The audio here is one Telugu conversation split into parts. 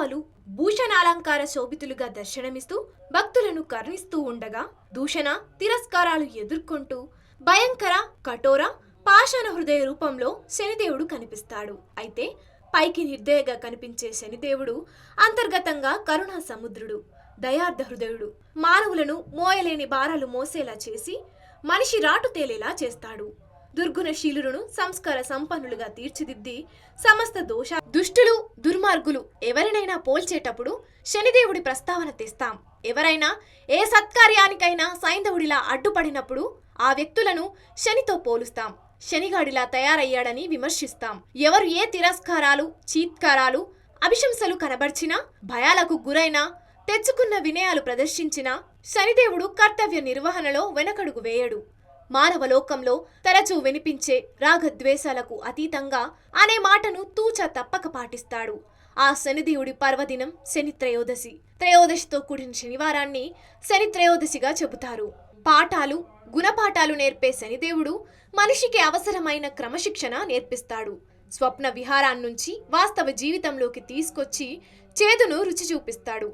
దైవాలు భూషణాలంకార శోభితులుగా దర్శనమిస్తూ భక్తులను కరుణిస్తూ ఉండగా దూషణ తిరస్కారాలు ఎదుర్కొంటూ భయంకర కఠోర పాషాణ హృదయ రూపంలో శనిదేవుడు కనిపిస్తాడు. అయితే పైకి నిర్దయగా కనిపించే శనిదేవుడు అంతర్గతంగా కరుణా సముద్రుడు దయార్థ హృదయుడు. మానవులను మోయలేని భారాలు మోసేలా చేసి మనిషి రాటు తేలేలా చేస్తాడు. దుర్గుణశీలులను సంస్కార సంపన్నులుగా తీర్చిదిద్ది సమస్త దోష దుష్టులు దుర్మార్గులు ఎవరినైనా పోల్చేటప్పుడు శనిదేవుడి ప్రస్తావన తెస్తాం. ఎవరైనా ఏ సత్కార్యానికైనా సైంధవుడిలా అడ్డుపడినప్పుడు ఆ వ్యక్తులను శనితో పోలుస్తాం. శనిగాడిలా తయారయ్యాడని విమర్శిస్తాం. ఎవరు ఏ తిరస్కారాలు చీత్కారాలు అభిశంసలు కనబర్చినా భయాలకు గురైనా తెచ్చుకున్న వినయాలు ప్రదర్శించినా శనిదేవుడు కర్తవ్య నిర్వహణలో వెనకడుగు వేయడు. మానవలోకంలో తరచూ వినిపించే రాగద్వేషాలకు అతీతంగా అనే మాటను తూచ తప్పక పాటిస్తాడు. ఆ శనిదేవుడి పర్వదినం శని త్రయోదశి. త్రయోదశితో కూడిన శనివారాన్ని శని త్రయోదశిగా చెబుతారు. పాఠాలు గుణపాఠాలు నేర్పే శనిదేవుడు మనిషికి అవసరమైన క్రమశిక్షణ నేర్పిస్తాడు. స్వప్న విహారాన్నించి వాస్తవ జీవితంలోకి తీసుకొచ్చి చేదును రుచి చూపిస్తాడు.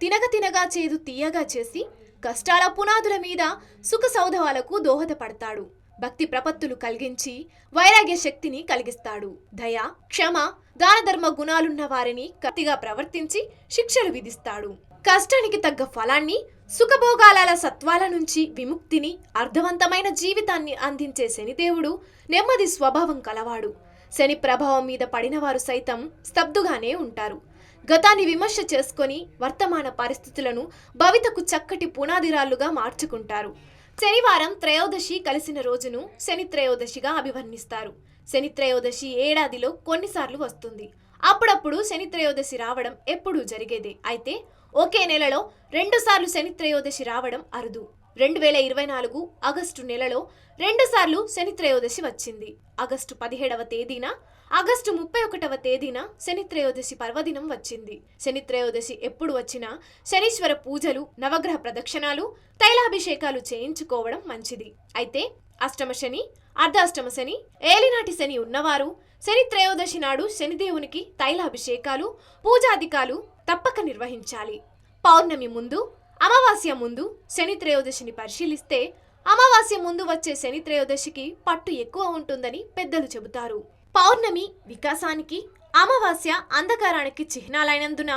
తినగ తినగా చేదు తీయగా చేసి కష్టాల పునాదుల మీద సుఖ సౌధవాలకు దోహదపడతాడు. భక్తి ప్రపత్తులు కలిగించి వైరాగ్య శక్తిని కలిగిస్తాడు. దయ క్షమ దానధర్మ గుణాలున్న వారిని కత్తిగా ప్రవర్తించి శిక్షలు విధిస్తాడు. కష్టానికి తగ్గ ఫలాన్ని సుఖభోగాల సత్వాల నుంచి విముక్తిని అర్థవంతమైన జీవితాన్ని అందించే శనిదేవుడు నెమ్మది స్వభావం కలవాడు. శని ప్రభావం మీద పడినవారు సైతం స్తబ్దుగానే ఉంటారు. గతాన్ని విమర్శ చేసుకొని వర్తమాన పరిస్థితులను భవితకు చక్కటి పునాదిరాళ్ళుగా మార్చుకుంటారు. శనివారం త్రయోదశి కలిసిన రోజును శని త్రయోదశిగా అభివర్ణిస్తారు. శని త్రయోదశి ఏడాదిలో కొన్నిసార్లు వస్తుంది. అప్పుడప్పుడు శని త్రయోదశి రావడం ఎప్పుడూ జరిగేదే. అయితే ఒకే నెలలో రెండుసార్లు శని త్రయోదశి రావడం అరుదు. రెండు వేల ఇరవై నాలుగు ఆగస్టు నెలలో రెండుసార్లు శని త్రయోదశి వచ్చింది. ఆగస్టు పదిహేడవ తేదీన ఆగస్టు ముప్పై ఒకటవ తేదీన శని త్రయోదశి పర్వదినం వచ్చింది. శని త్రయోదశి ఎప్పుడు వచ్చినా శనీశ్వర పూజలు నవగ్రహ ప్రదక్షిణాలు తైలాభిషేకాలు చేయించుకోవడం మంచిది. అయితే అష్టమ శని అర్ధాష్టమ శని ఏలినాటి శని ఉన్నవారు శని త్రయోదశి నాడు శనిదేవునికి తైలాభిషేకాలు పూజాధికాలు తప్పక నిర్వహించాలి. పౌర్ణమి ముందు అమావాస్య ముందు శని త్రయోదశిని పరిశీలిస్తే అమావాస్య ముందు వచ్చే శని త్రయోదశికి పట్టు ఎక్కువ ఉంటుందని పెద్దలు చెబుతారు. పౌర్ణమి వికాసానికి అమావాస్య అంధకారానికి చిహ్నాలైనందున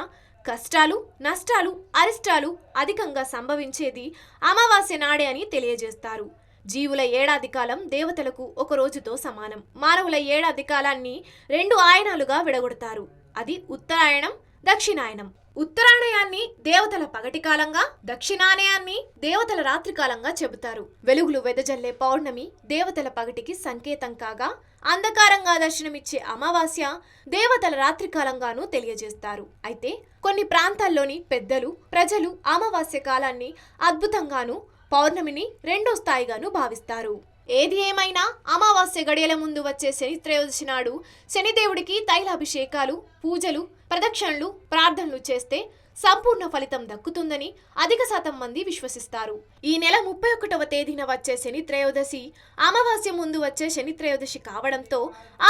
కష్టాలు నష్టాలు అరిష్టాలు అధికంగా సంభవించేది అమావాస్య నాడే అని తెలియజేస్తారు. జీవుల ఏడాది కాలం దేవతలకు ఒక రోజుతో సమానం. మానవుల ఏడాది కాలాన్ని రెండు ఆయనాలుగా విడగొడతారు. అది ఉత్తరాయణం దక్షిణాయనం. ఉత్తరాయణాన్ని దేవతల పగటి కాలంగా దక్షిణానయాన్ని దేవతల రాత్రి కాలంగా చెబుతారు. వెలుగులు వెదజల్లే పౌర్ణమి దేవతల పగటికి సంకేతం కాగా అంధకారంగా దర్శనమిచ్చే అమావాస్య దేవతల రాత్రి కాలంగానూ తెలియజేస్తారు. అయితే కొన్ని ప్రాంతాల్లోని పెద్దలు ప్రజలు అమావాస్య కాలాన్ని అద్భుతంగాను పౌర్ణమిని రెండో స్థాయిగాను భావిస్తారు. ఏది ఏమైనా అమావాస్య గడియల ముందు వచ్చే శని త్రయోదశి నాడు శనిదేవుడికి తైలాభిషేకాలు పూజలు ప్రదక్షిణలు ప్రార్థనలు చేస్తే సంపూర్ణ ఫలితం దక్కుతుందని అధిక శాతం మంది విశ్వసిస్తారు. ఈ నెల ముప్పై ఒకటవ తేదీన వచ్చే శని త్రయోదశి అమావాస్య ముందు వచ్చే శని త్రయోదశి కావడంతో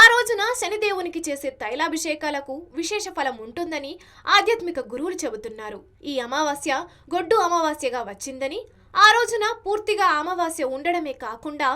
ఆ రోజున శనిదేవునికి చేసే తైలాభిషేకాలకు విశేష ఫలం ఉంటుందని ఆధ్యాత్మిక గురువులు చెబుతున్నారు. ఈ అమావాస్య గొడ్డు అమావాస్యగా వచ్చిందని ఆ రోజున పూర్తిగా అమావాస్య ఉండడమే కాకుండా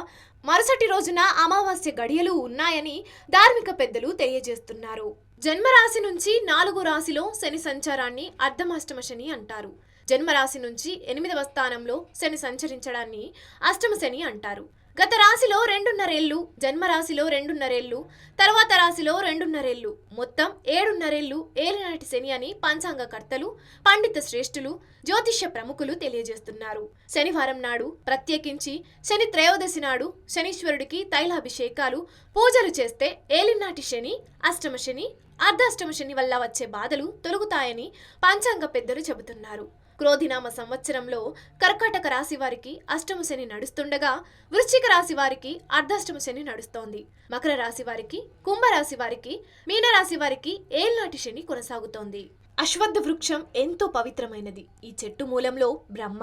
మరుసటి రోజున అమావాస్య గడియలు ఉన్నాయని ధార్మిక పెద్దలు తెలియజేస్తున్నారు. జన్మరాశి నుంచి నాలుగు రాశిలో శని సంచారాన్ని అర్ధమాష్టమ శని అంటారు. జన్మరాశి నుంచి ఎనిమిదవ స్థానంలో శని సంచరించడాన్ని అష్టమ శని అంటారు. గత రాశిలో రెండున్నరేళ్ళు జన్మరాశిలో రెండున్నరేళ్ళు తర్వాత రాశిలో రెండున్నరేళ్ళు మొత్తం ఏడున్నరేళ్ళు ఏలినాటి శని అని పంచాంగకర్తలు పండిత శ్రేష్ఠులు జ్యోతిష్య ప్రముఖులు తెలియజేస్తున్నారు. శనివారం నాడు ప్రత్యేకించి శని త్రయోదశి నాడు శనీశ్వరుడికి తైలాభిషేకాలు పూజలు చేస్తే ఏలినాటి శని అష్టమ శని అర్ధాష్టమ శని వల్ల వచ్చే బాధలు తొలగుతాయని పంచాంగ పెద్దలు చెబుతున్నారు. క్రోధినామ సంవత్సరంలో కర్కాటక రాశి వారికి అష్టమ శని నడుస్తుండగా వృశ్చిక రాశి వారికి అర్ధాష్టమ శని నడుస్తోంది. మకర రాశి వారికి కుంభరాశి వారికి మీనరాశి వారికి ఏల్నాటి శని కొనసాగుతోంది. అశ్వత్థ వృక్షం ఎంతో పవిత్రమైనది. ఈ చెట్టు మూలంలో బ్రహ్మ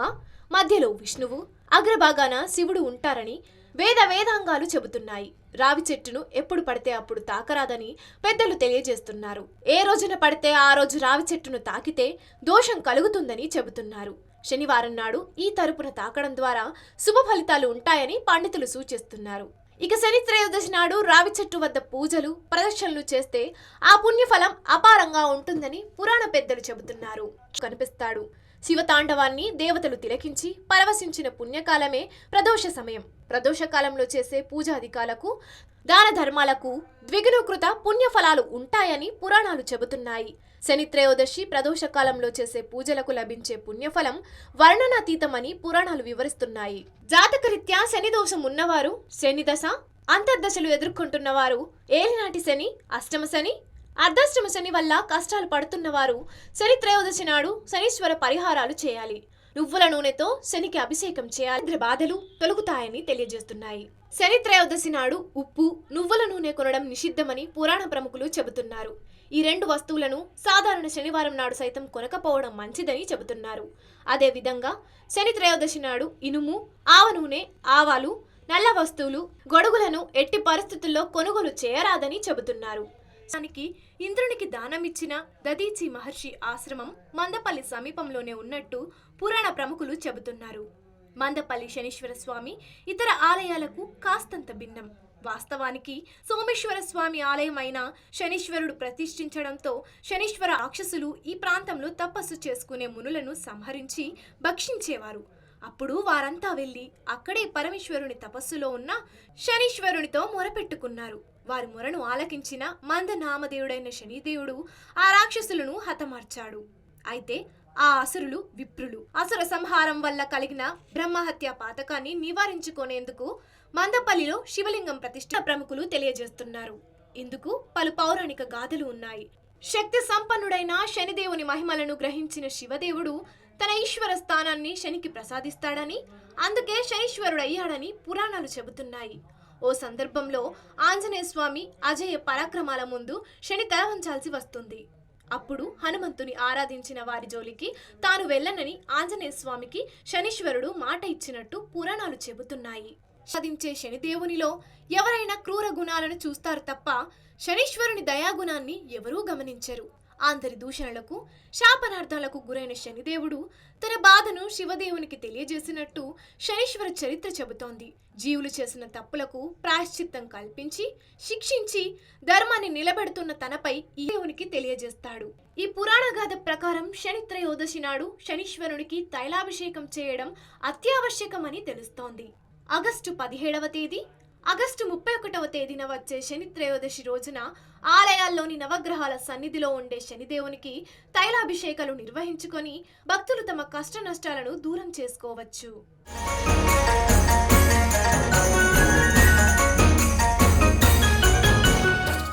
మధ్యలో విష్ణువు అగ్రభాగాన శివుడు ఉంటారని వేద వేదాంగాలు చెబుతున్నాయి. రావి చెట్టును ఎప్పుడు పడితే అప్పుడు తాకరాదని పెద్దలు తెలియజేస్తున్నారు. ఏ రోజున పడితే ఆ రోజు రావి చెట్టును తాకితే దోషం కలుగుతుందని చెబుతున్నారు. శనివారం నాడు ఈ తరపున తాకడం ద్వారా శుభ ఫలితాలు ఉంటాయని పండితులు సూచిస్తున్నారు. ఇక శని త్రయోదశి నాడు రావి చెట్టు వద్ద పూజలు ప్రదర్శనలు చేస్తే ఆ పుణ్యఫలం అపారంగా ఉంటుందని పురాణ పెద్దలు చెబుతున్నారు. కనిపిస్తాడు. శివతాండవాన్ని దేవతలు తిలకించి పరవశించిన పుణ్యకాలమే ప్రదోష సమయం. ప్రదోష కాలంలో చేసే పూజాధికాలకు దాన ధర్మాలకు ద్విగుణీకృత పుణ్యఫలాలు ఉంటాయని పురాణాలు చెబుతున్నాయి. శని త్రయోదశి ప్రదోష కాలంలో చేసే పూజలకు లభించే పుణ్యఫలం వర్ణనాతీతమని పురాణాలు వివరిస్తున్నాయి. జాతకరీత్యా శని దోషం ఉన్నవారు శని దశ అంతర్దశలు ఎదుర్కొంటున్నవారు ఏలినాటి శని అష్టమ శని అర్ధాష్టమ శని వల్ల కష్టాలు పడుతున్నవారు శని త్రయోదశి నాడు శనీశ్వర పరిహారాలు చేయాలి. నువ్వుల నూనెతో శనికి అభిషేకం చేయాలి. బాధలు తొలగుతాయని తెలియజేస్తున్నాయి. శని త్రయోదశి నాడు ఉప్పు నువ్వుల నూనె కొనడం నిషిద్ధమని పురాణ ప్రముఖులు చెబుతున్నారు. ఈ రెండు వస్తువులను సాధారణ శనివారం నాడు సైతం కొనకపోవడం మంచిదని చెబుతున్నారు. అదేవిధంగా శని త్రయోదశి నాడు ఇనుము ఆవ నూనె ఆవాలు నల్ల వస్తువులు గొడుగులను ఎట్టి పరిస్థితుల్లో కొనుగోలు చేయరాదని చెబుతున్నారు. దానికి ఇంద్రునికి దానమిచ్చిన దదీచి మహర్షి ఆశ్రమం మందపల్లి సమీపంలోనే ఉన్నట్టు పురాణ ప్రముఖులు చెబుతున్నారు. మందపల్లి శనీశ్వర స్వామి ఇతర ఆలయాలకు కాస్తంత భిన్నం. వాస్తవానికి సోమేశ్వర స్వామి ఆలయం అయిన శనీశ్వరుడు ప్రతిష్ఠించడంతో శనీశ్వర రాక్షసులు ఈ ప్రాంతంలో తపస్సు చేసుకునే మునులను సంహరించి భక్షించేవారు. అప్పుడు వారంతా వెళ్ళి అక్కడే పరమేశ్వరుని తపస్సులో ఉన్న శనీశ్వరునితో మొరపెట్టుకున్నారు. వారి మొరను ఆలకించిన మందనామదేవుడైన శనిదేవుడు ఆ రాక్షసులను హతమార్చాడు. అయితే ఆ అసురులు విప్రులు. అసుర సంహారం వల్ల కలిగిన బ్రహ్మహత్య పాతకాన్ని నివారించుకునేందుకు మందపల్లిలో శివలింగం ప్రతిష్ట ప్రముఖులు తెలియజేస్తున్నారు. ఇందుకు పలు పౌరాణిక గాథలు ఉన్నాయి. శక్తి సంపన్నుడైన శనిదేవుని మహిమలను గ్రహించిన శివదేవుడు తన ఈశ్వర స్థానాన్ని శనికి ప్రసాదిస్తాడని అందుకే శనీశ్వరుడయ్యాడని పురాణాలు చెబుతున్నాయి. ఓ సందర్భంలో ఆంజనేయ స్వామి అజయ పరాక్రమాల ముందు శని తలవంచాల్సి వస్తుంది. అప్పుడు హనుమంతుని ఆరాధించిన వారి జోలికి తాను వెళ్ళనని ఆంజనేయ స్వామికి శనీశ్వరుడు మాట ఇచ్చినట్టు పురాణాలు చెబుతున్నాయి. సాధించే శనిదేవునిలో ఎవరైనా క్రూర గుణాలను చూస్తారు తప్ప శనీశ్వరుని దయాగుణాన్ని ఎవరూ గమనించరు. అందరి దూషణలకు శాపనార్థాలకు గురైన శనిదేవుడు తన బాధను శివదేవునికి తెలియజేసినట్టు శనీశ్వర చరిత్ర చెబుతోంది. జీవులు చేసిన తప్పులకు ప్రాయశ్చిత్తం కల్పించి శిక్షించి ధర్మాన్ని నిలబెడుతున్న తనపై ఈ దేవునికి తెలియజేస్తాడు. ఈ పురాణ గాథ ప్రకారం శని త్రయోదశి నాడు శనీశ్వరునికి తైలాభిషేకం చేయడం అత్యావశ్యకమని తెలుస్తోంది. ఆగస్టు పదిహేడవ తేదీ ఆగస్టు ముప్పై ఒకటవ తేదీన వచ్చే శని త్రయోదశి రోజున ఆలయాల్లోని నవగ్రహాల సన్నిధిలో ఉండే శనిదేవునికి తైలాభిషేకాలు నిర్వహించుకొని భక్తులు తమ కష్ట నష్టాలను దూరం చేసుకోవచ్చు.